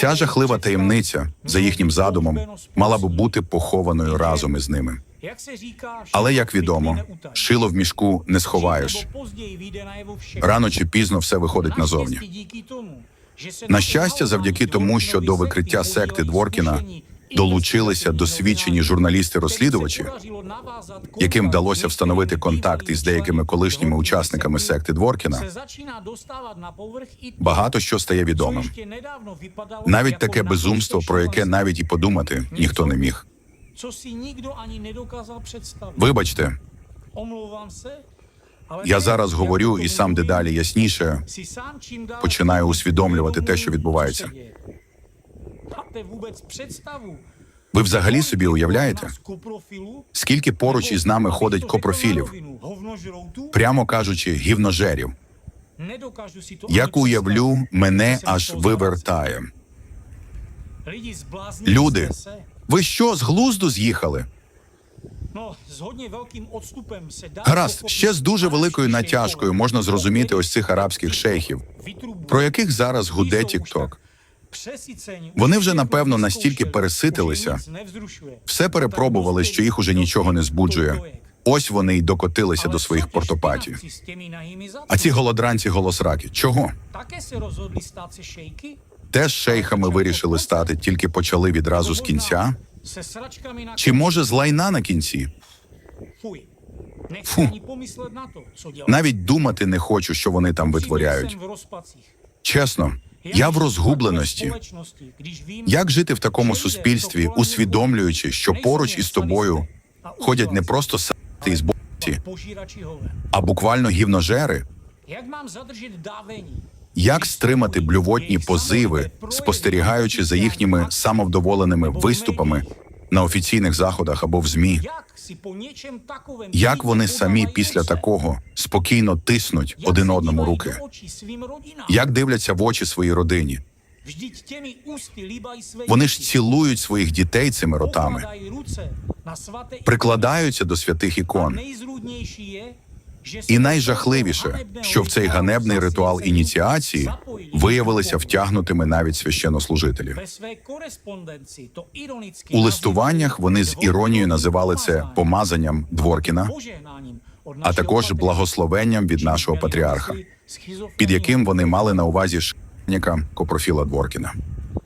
Ця жахлива таємниця, за їхнім задумом, мала би бути похованою разом із ними. Але як відомо, шило в мішку не сховаєш. Рано чи пізно все виходить назовні. На щастя, завдяки тому, що до викриття секти Дворкіна долучилися досвідчені журналісти-розслідувачі, яким вдалося встановити контакт із деякими колишніми учасниками секти Дворкіна, багато що стає відомим. Навіть таке безумство, про яке навіть і подумати ніхто не міг. Вибачте, я зараз говорю і сам дедалі ясніше починаю усвідомлювати те, що відбувається. Ви взагалі собі уявляєте, скільки поруч із нами ходить копрофілів, прямо кажучи, гівножерів. Як уявлю, мене аж вивертає. Люди, ви що з глузду з'їхали? Гаразд, ще з дуже великою натяжкою можна зрозуміти ось цих арабських шейхів, про яких зараз гуде Тікток. Вони вже напевно настільки переситилися, Все перепробували, що їх уже нічого не збуджує. Ось вони й докотилися до своїх портопатій. А ці голодранці голосраки. Чого? Теж шейхами вирішили стати, тільки почали відразу з кінця. Чи може з лайна на кінці? Фу. Навіть думати не хочу, що вони там витворяють. Чесно, я в розгубленості. Як жити в такому суспільстві, усвідомлюючи, що поруч із тобою ходять не просто сати із боці, а буквально гівножери? Як стримати блювотні позиви, спостерігаючи за їхніми самовдоволеними виступами на офіційних заходах або в змі? Як вони самі після такого спокійно тиснуть один одному руки? Як дивляться в очі своїй родині? Вони ж цілують своїх дітей цими ротами, прикладаються до святих ікон. І найжахливіше, що в цей ганебний ритуал ініціації виявилися втягнутими навіть священнослужителі. У листуваннях вони з іронією називали це помазанням Дворкіна, а також благословенням від нашого патріарха, під яким вони мали на увазі шняка Копрофіла Дворкіна.